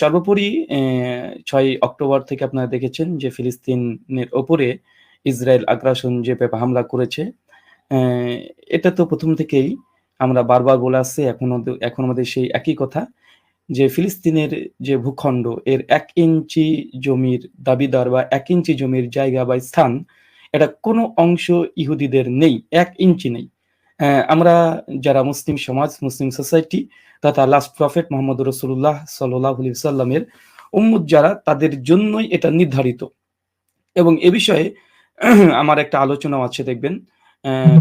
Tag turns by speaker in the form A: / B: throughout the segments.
A: সর্বোপরি ছয় অক্টোবর থেকে আপনারা দেখেছেন যে ফিলিস্তিনের ওপরে ইসরায়েল আগ্রাসন যেভাবে হামলা করেছে। এটা তো প্রথম থেকেই আমরা বারবার বলে আসছি, এখনও এখন আমাদের সেই একই কথা যে ফিলিস্তিনের যে ভূখণ্ড, এর এক ইঞ্চি জমির দাবিদার বা এক ইঞ্চি জমির জায়গা বা স্থান, এটা কোনো অংশ ইহুদিদের নেই। এক ইঞ্চি নেই। আমরা যারা মুসলিম সমাজ, মুসলিম সোসাইটি তথা লাস্ট প্রফেট মোহাম্মদ রসুল্লাহ সাল্লাল্লাহু আলাইহি ওয়াসাল্লামের উম্মত যারা তাদের জন্যই এটা নির্ধারিত। এবং এ বিষয়ে আমার একটা আলোচনাও আছে দেখবেন।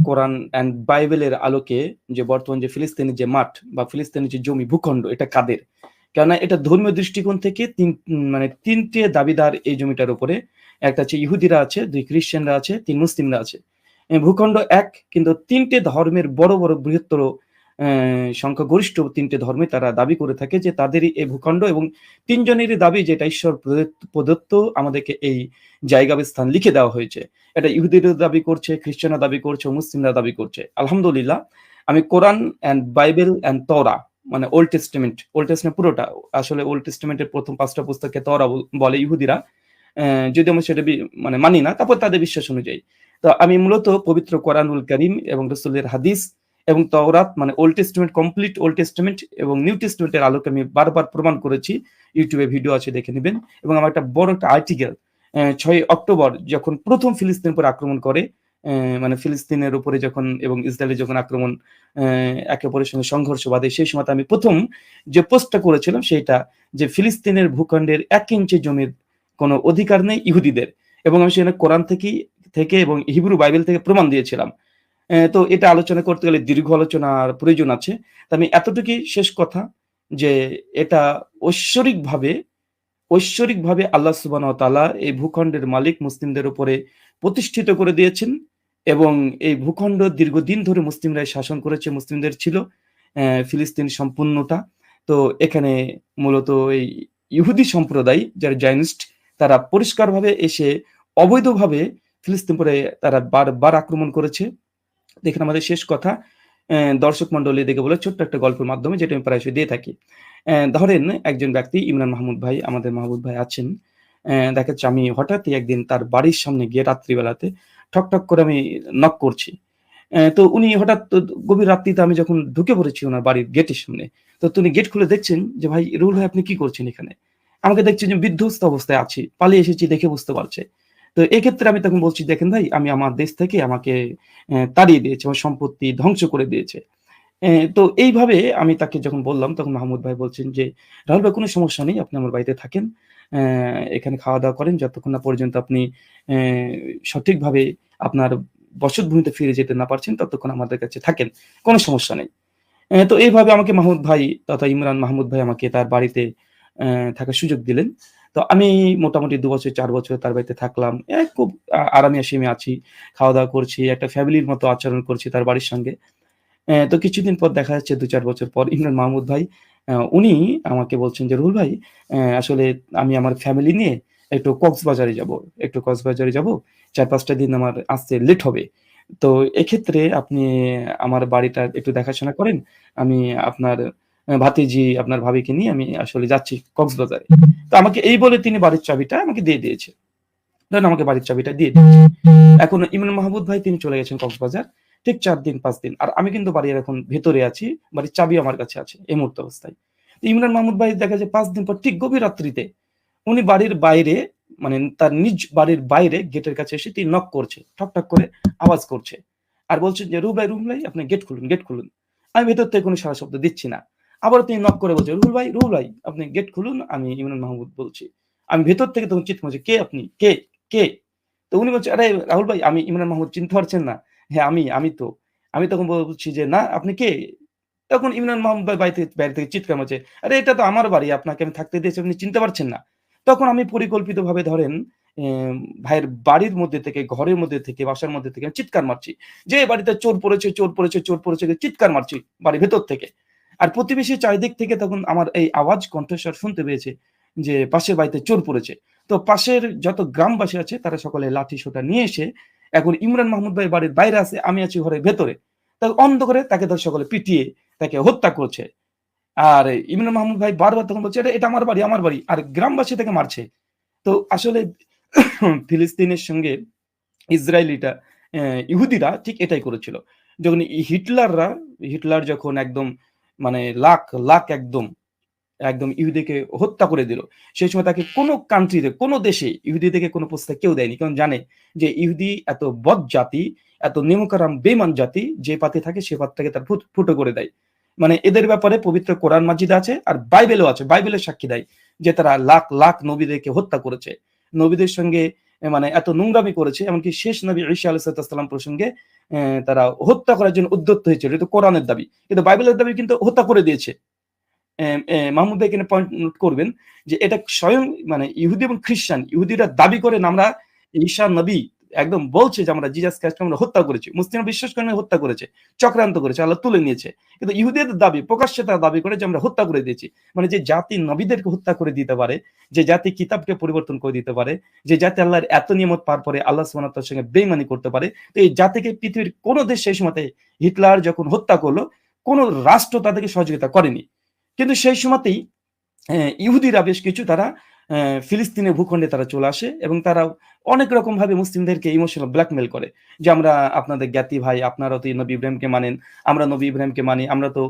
A: কোরআন অ্যান্ড বাইবেলের আলোকে যে বর্তমান যে ফিলিস্তিনের যে মাঠ বা ফিলিস্তিনের যে জমি ভূখণ্ড এটা কাদের? কেননা এটা ধর্মীয় দৃষ্টিকোণ থেকে তিন মানে তিনটে দাবিদার এই জমিটার উপরে। একটা হচ্ছে ইহুদিরা আছে, দুই খ্রিস্টানরা আছে, তিন মুসলিমরা আছে। ভূখণ্ড এক কিন্তু তিনটে ধর্মের বড়, বড় বৃহত্তর সংখ্যাগরিষ্ঠ তিনটে ধর্মে তারা দাবি করে থাকে যে তাদেরই এই ভূখণ্ড এবং তিনজনেরই দাবি যে এটা ঈশ্বর প্রদত্ত আমাদেরকে এই জায়গা স্থান লিখে দেওয়া হয়েছে। এটা ইহুদিরা দাবি করছে, খ্রিস্টানরা দাবি করছে, মুসলিমরা দাবি করছে। আলহামদুলিল্লাহ আমি কোরআন অ্যান্ড বাইবেল অ্যান্ড তওরা মানে ওল্ড টেস্টামেন্ট, ওল্ড টেস্টামেন্ট পুরোটা আসলে ওল্ড টেস্টামেন্টের ১ম ৫ টা পুস্তককে তওরা বলে ইহুদিরা। অ্যা যদিও আমি সেটা মানে মানি না। তারপর তাদের বিশ্বাস অনুযায়ী। তো আমি মূলত পবিত্র কোরআনুল কারীম এবং রসুলের হাদিস এবং তওরাত মানে Old Testament complete Old Testament এবং নিউ টেস্টামেন্টের আলোকে আমি বারবার প্রমাণ করেছি। ইউটিউবে ভিডিও আছে, দেখে নেবেন এবং আমার একটা বড় একটা আর্টিকেল ছয় অক্টোবর যখন প্রথম ফিলিস্তিনের উপর আক্রমণ করে মানে ফিলিস্তিনের উপরে যখন এবং ইসরায়েলের যখন আক্রমণ একে অপরের সঙ্গে সংঘর্ষ বাধে, সেই সময়তে আমি প্রথম যে পোস্টটা করেছিলাম সেইটা যে ফিলিস্তিনের ভূখণ্ডের এক ইঞ্চি জমির কোনো অধিকার নেই ইহুদিদের। এবং আমি সেখানে কোরআন থেকেই থেকে এবং হিব্রু বাইবেল থেকে প্রমাণ দিয়েছিলাম। তো এটা আলোচনা করতে গেলে দীর্ঘ আলোচনার প্রয়োজন আছে। আমি এতটুকুই শেষ কথা যে এটা ঐশ্বরিকভাবে ঐশ্বরিকভাবে আল্লাহ সুবহানাহু ওয়া তাআলা এই ভূখণ্ডের মালিক মুসলিমদের উপরে প্রতিষ্ঠিত করে দিয়েছেন এবং এই ভূখণ্ড দীর্ঘদিন ধরে মুসলিমরাই শাসন করেছে, মুসলিমদের ছিল ফিলিস্তিন সম্পূর্ণটা। তো এখানে মূলত এই ইহুদি সম্প্রদায় যারা জায়নিস্ট তারা পরিষ্কারভাবে এসে অবৈধভাবে ফিলিস্তিন উপরে তারা বারবার আক্রমণ করেছে। দেখেন আমাদের শেষ কথা দর্শক মণ্ডলী দেখে বলে ছোট্ট একটা গল্পের মাধ্যমে যেটা আমি প্রায়শই দিয়ে থাকি। ধরেন একজন ব্যক্তি ইমরান মাহমুদ ভাই, আমাদের মাহমুদ ভাই আছেন। দেখা যাচ্ছে আমি হঠাৎই একদিন তার বাড়ির সামনে গিয়ে রাত্রিবেলাতে ঠক, ঠক করে আমি নক করছি। তো উনি হঠাৎ গভীর রাত্রিতে আমি যখন ঢুকে পড়েছি ওনার বাড়ির গেটের সামনে। তো তিনি গেট খুলে দেখছেন যে, "ভাই রুল ভাই আপনি কি করছেন এখানে?" আমাকে দেখছেন যে বিধ্বস্ত অবস্থায় আছি। পালিয়ে এসেছি দেখে বুঝতে পারছে। তো এক্ষেত্রে আমি তখন বলছি, "দেখেন ভাই আমি আমার দেশ থেকে আমাকে তাড়িয়ে দিয়েছে। আমার সম্পত্তি ধ্বংস করে দিয়েছে।" তো এইভাবে আমি তাকে যখন বললাম তখন মাহমুদ ভাই বলছেন যে, "রাহুল ভাই কোনো সমস্যা নেই। আপনি আমার বাড়িতে থাকেন। এখানে খাওয়া-দাওয়া করেন যতক্ষণ না পর্যন্ত আপনি সঠিকভাবে আপনার বসতভূমিতে ফিরে যেতে না পারছেন ততক্ষণ আমাদের কাছে থাকেন। কোনো সমস্যা নেই।" তো এইভাবে আমাকে মাহমুদ ভাই তথা ইমরান মাহমুদ ভাই আমাকে তার বাড়িতে থাকার সুযোগ দিলেন। তো আমি মোটামুটি দু বছর চার বছর তার বাড়িতে থাকলাম। খুব আরামে আয়েশে আছি। খাওয়া-দাওয়া করছি। একটা ফ্যামিলির মতো আচরণ করছি তার বাড়ির সঙ্গে। তো কিছুদিন পর দেখা যাচ্ছে ২-৪ বছর পর ইমরান মাহমুদ ভাই উনি আমাকে বলছেন যে, "রুহুল ভাই আসলে আমি আমার ফ্যামিলি নিয়ে একটু কক্সবাজারে যাব। একটু কক্সবাজারে যাব চার পাঁচটা দিন আমার আসতে লেট হবে। তো এক্ষেত্রে আপনি আমার বাড়িটা একটু দেখাশোনা করেন। আমি আপনার ভাতিজি, আপনার ভাবিকে নিয়ে আমি আসলে যাচ্ছি কক্সবাজারে।" তো আমাকে এই বলে তিনি বাড়ির চাবিটা আমাকে দিয়ে দিয়েছে। দেন আমাকে বাড়ির চাবিটা দিয়ে দিয়েছে। এখন ইমরান মাহমুদ ভাই তিনি চলে গেছেন কক্সবাজার। ঠিক ৪ দিন ৫ দিন। আর আমি কিন্তু বাড়ির এখন ভেতরে আছি। বাড়ির চাবি আমার কাছে আছে এই মুহূর্ত অবস্থায়। ইমরান মাহমুদ ভাই দেখা যায় পাঁচ দিন পর ঠিক গভীর রাত্রিতে উনি বাড়ির বাইরে মানে তার নিজ বাড়ির বাইরে গেটের কাছে এসে তিনি নক করছে। ঠক, ঠক করে আওয়াজ করছে। আর বলছেন যে, "রুহুল ভাই, রুহুল ভাই আপনি গেট খুলুন, গেট খুলুন।" আমি ভেতর থেকে কোনো সাড়া শব্দ দিচ্ছি না। আবারও তিনি নক করে বলছেন, "রুহুল ভাই, রুহুল ভাই আপনি গেট খুলুন। আমি ইমরান মাহমুদ বলছি।" আমি ভেতর থেকে তখন চিৎকার করছি, "কে আপনি? কে? কে?" তো উনি বলছে, "আরে রাহুল ভাই আমি ইমরান মাহমুদ চিনতে পারছেন না?" "হ্যাঁ আমি, আমি তো।" আমি তখন বলছি যে, "না আপনি কে?" তখন ইমরান মাহমুদ ভাই বাড়ি থেকে বাইরে থেকে চিৎকার মারছে, "আরে এটা তো আমার বাড়ি। আপনাকে আমি থাকতে দিয়েছি আপনি চিনতে পারছেন না?" তখন আমি পরিকল্পিতভাবে ধরেন ভাইয়ের বাড়ির মধ্যে থেকে, ঘরের মধ্যে থেকে, বাসার মধ্যে থেকে চিৎকার মারছি। যে, বাড়িতে চোর পড়েছে, চোর পড়েছে, চোর পড়েছে" চিৎকার মারছি বাড়ির ভেতর থেকে। আর প্রতিবেশী চারিদিক থেকে তখন আমার এই আওয়াজ কণ্ঠস্বর শুনতে পেয়েছে যে পাশের বাড়িতে চোর পড়েছে। তো পাশের যত গ্রামবাসী আছে তারা সকলে লাঠি-সোঁটা নিয়ে এসে এখন ইমরান মাহমুদ ভাই বাড়ির বাইরে আছে, আমি আছি ঘরের ভেতরে। তা অন্ধকারে তাকে ধরে সকলে পিটিয়ে তাকে হত্যা করছে। আর ইমরান মাহমুদ ভাই বারবার তখন বলছে এটা এটা আমার বাড়ি আমার বাড়ি আর গ্রামবাসী তাকে মারছে তো আসলে ফিলিস্তিনের সঙ্গে ইসরায়েলিটা ইহুদিরা ঠিক এটাই করেছিল যখন হিটলাররা হিটলার যখন একদম মানে লাখ লাখ একদম একদম ইহুদিকে হত্যা করে দিল। সেই সময় তাকে কোনো কান্ট্রিতে কোনো দেশে ইহুদি থেকে কোনো প্রস্তাব কেউ দেয়নি। কারণ জানে যে ইহুদি এত বদ জাতি, এত নিমকারাম বেমান জাতি, যে পাতে থাকে সে পাতটাকে তার ফুট- করে দেয়। মানে এদের ব্যাপারে পবিত্র কোরআন মাজিদ আছে আর বাইবেলও আছে। বাইবেলের সাক্ষী দেয় যে তারা লাখ লাখ নবীদেরকে হত্যা করেছে। নবীদের সঙ্গে মানে এত নোংরামি করেছে, এমনকি শেষ নবী ঈশা আলাইসাল্লাম প্রসঙ্গে তারা হত্যা করার জন্য উদ্যত হয়েছিল। এটা কোরআনের দাবি। কিন্তু বাইবেলের দাবি কিন্তু হত্যা করে দিয়েছে। মাহমুদ এখানে পয়েন্ট নোট করবেন যে এটা স্বয়ং মানে ইহুদি এবং খ্রিস্টান, ইহুদিরা দাবি করেন আমরা ঈশা নবী একদম বলছে যে আমরা জিজাস খ্রিস্ট আমরা হত্যা করেছি মুসলিমরা বিশ্বাস করেন হত্যা করেছে, চক্রান্ত করেছে, আল্লাহ তুলে নিয়েছে। কিন্তু ইহুদিদের দাবি, প্রকাশ্যে তারা দাবি করে যে আমরা হত্যা করে দিয়েছি। মানে যে জাতি নবীদেরকে হত্যা করে দিতে পারে, যে জাতি কিতাবকে পরিবর্তন করে দিতে পারে, যে জাতি আল্লাহর এত নিয়মত পার পরে আল্লাহ তার সঙ্গে বেইমানি করতে পারে, তো এই জাতিকে পৃথিবীর কোনো দেশ সেই সময়তে হিটলার যখন হত্যা করল, কোনো রাষ্ট্র তাদেরকে সহযোগিতা করেনি। কিন্তু সেই সময়তেই ইহুদিরা বেশ কিছু তারা ফিলিস্তিনের ভূখণ্ডে তারা চলে আসে এবং তারা অনেক রকম ভাবে মুসলিমদেরকে ইমোশনাল ব্ল্যাকমেল করে যে আমরা আপনাদের জ্ঞাতি ভাই, আপনারা তো নবী ইব্রাহিমকে মানেন, আমরা নবী ইব্রাহিমকে মানি, আমরা তো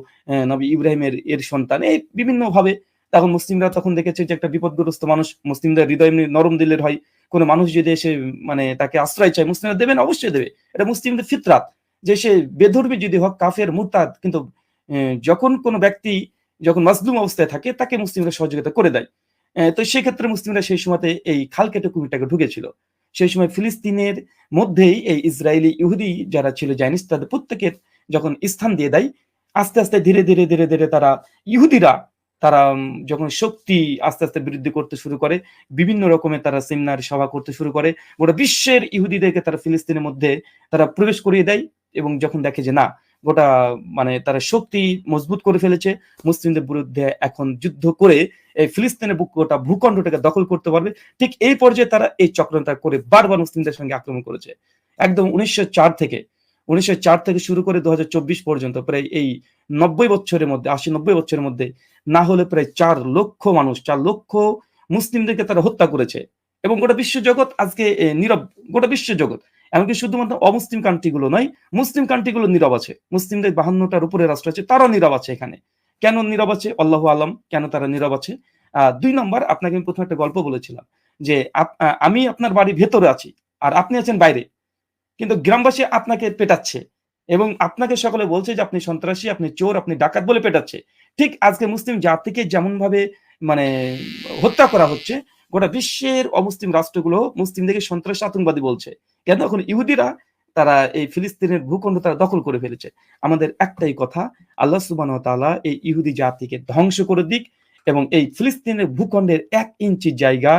A: নবী ইব্রাহিমের এর সন্তান। এই বিভিন্ন ভাবে তখন মুসলিমরা তখন দেখেছে যে একটা বিপদগ্রস্ত মানুষ, মুসলিমদের হৃদয় নরম দিলের হয়। কোনো মানুষ যদি এসে মানে তাকে আশ্রয় চায়, মুসলিমরা দেবেন অবশ্যই দেবে। এটা মুসলিমদের ফিতরাত যে সে বেধর্মী যদি হোক, কাফের, মুরতাদ, কিন্তু যখন কোনো ব্যক্তি যখন মাজলুম অবস্থায় থাকে, তাকে মুসলিমরা সহযোগিতা করে দেয়। তো সেক্ষেত্রে মুসলিমরা সেই সময়তে এই খাল কেটে কুমিরটাকে ঢুকেছিল। সেই সময় ফিলিস্তিনের মধ্যেই এই ইসরায়েলি ইহুদি যারা ছিল জাইনিস, তাদের প্রত্যেকের যখন স্থান দিয়ে দেয়, আস্তে আস্তে ধীরে ধীরে ধীরে ধীরে তারা ইহুদিরা, তারা যখন শক্তি আস্তে আস্তে বৃদ্ধি করতে শুরু করে, বিভিন্ন রকমের তারা সেমিনার সভা করতে শুরু করে, গোটা বিশ্বের ইহুদিদেরকে তারা ফিলিস্তিনের মধ্যে তারা প্রবেশ করিয়ে দেয় এবং যখন দেখে যে না গোটা মানে তারা শক্তি মজবুত করে ফেলেছে। মুসলিমদের বিরুদ্ধে এখন যুদ্ধ করে এই ফিলিস্তিনের বুক গোটা ভূখণ্ডটাকে দখল করতে পারবে। ঠিক এই পর্যায়ে তারা এই চক্রান্ত করে বারবার মুসলিমদের সঙ্গে আক্রমণ করেছে। একদম উনিশশো চার থেকে, উনিশশো চার থেকে শুরু করে দু হাজার চব্বিশ পর্যন্ত প্রায় এই নব্বই বছরের মধ্যে, আশি নব্বই বছরের মধ্যে না হলে প্রায় চার লক্ষ মানুষ, চার লক্ষ মুসলিমদেরকে তারা হত্যা করেছে। এবং গোটা বিশ্ব জগৎ আজকে নীরব, গোটা বিশ্ব জগৎ এমনকি শুধুমাত্র অমুসলিম কান্ট্রিগুলো নয়, মুসলিম কান্ট্রিগুলো নীরব আছে। মুসলিমদের বাহান্নটার উপরে রাষ্ট্র আছে তারা নীরব আছে এখানে। কেন নীরব আছে? আল্লাহ আলম, কেন তারা নীরব আছে? দুই নম্বর, আপনাকে আমি প্রথমে একটা গল্প বলেছিলাম, যে আমি আপনার বাড়ির ভেতরে আছি, আর আপনি আছেন বাইরে। কিন্তু গ্রামবাসী আপনাকে পেটাচ্ছে, এবং আপনাকে সকলে বলছে যে আপনি সন্ত্রাসী, আপনি চোর, আপনি ডাকাত বলে পেটাচ্ছে। ঠিক আজকে মুসলিম জাতিকে যেমন ভাবে মানে হত্যা করা হচ্ছে গোটা বিশ্বের অমুসলিম রাষ্ট্রগুলো মুসলিমদেরকে সন্ত্রাসী আতঙ্কবাদী বলছে। কেন? এখন ইহুদিরা, তারা এই ফিলিস্তিনের ভূখণ্ড তারা দখল করে ফেলেছে। আমাদের একটাই কথা, আল্লাহ সুবান এই ইহুদি জাতিকে ধ্বংস করে দিক এবং এই ফিলিস্তিনের ভূখণ্ডের এক ইঞ্চি জায়গা,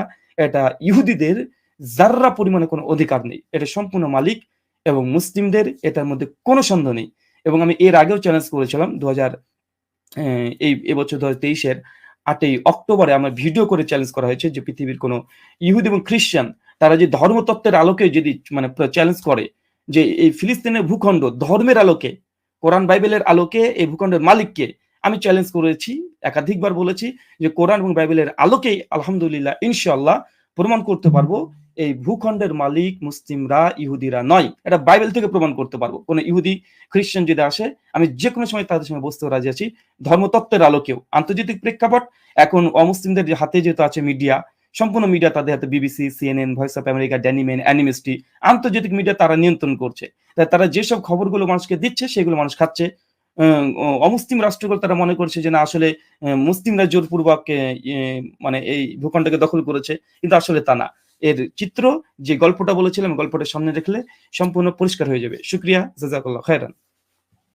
A: এটা ইহুদিদের যার্রা পরিমাণে কোনো অধিকার নেই, এটা সম্পূর্ণ মালিক এবং মুসলিমদের এটার মধ্যে কোনো সন্দেহ নেই। এবং আমি এর আগেও চ্যালেঞ্জ করেছিলাম দু হাজার এই এবছর দু হাজার তেইশের আটই অক্টোবরে আমার ভিডিও করে চ্যালেঞ্জ করা হয়েছে যে পৃথিবীর কোনো ইহুদ এবং খ্রিস্টান, তারা যে ধর্মতত্ত্বের আলোকে যদি মানে চ্যালেঞ্জ করে, যে এই ফিলিস্তিনের ভূখণ্ড ধর্মের আলোকে, কোরআন বাইবেলের আলোকে, এই ভূখণ্ডের মালিককে আমি চ্যালেঞ্জ করেছি, একাধিকবার বলেছি যে কোরআন এবং বাইবেলের আলোকেই আলহামদুলিল্লাহ, ইনশাআল্লাহ প্রমাণ করতে পারব, এই ভূখণ্ডের মালিক মুসলিমরা ইহুদিরা নয়। এটা বাইবেল থেকে প্রমাণ করতে পারব। কোনো ইহুদি খ্রিস্টান যদি আসে, আমি যে কোনো সময় তাদের সঙ্গে বসতে রাজি আছি। ধর্মতত্ত্বের আলোকেও। আন্তর্জাতিক প্রেক্ষাপট, এখন অমুসলিমদের হাতে যেহেতু আছে মিডিয়া, সম্পূর্ণ মিডিয়া তাদের হাতে BBC, CNN, Voice of America ড্যানিমেন Amnesty, আন্তর্জাতিক মিডিয়া তারা নিয়ন্ত্রণ করছে। তারা যেসব খবরগুলো মানুষকে দিচ্ছে, সেগুলো মানুষ খাচ্ছে। অমুসলিম রাষ্ট্রগুলো তারা মনে করছে যে না, আসলে মুসলিমরা জোরপূর্বক মানে এই ভূখণ্ডকে দখল করেছে, কিন্তু আসলে তা না। এর চিত্র যে গল্পটা বলেছিলাম, গল্পটা সামনে রাখলে সম্পূর্ণ পরিষ্কার হয়ে যাবে। শুক্রিয়া, জাজাকাল্লাহ খায়রান।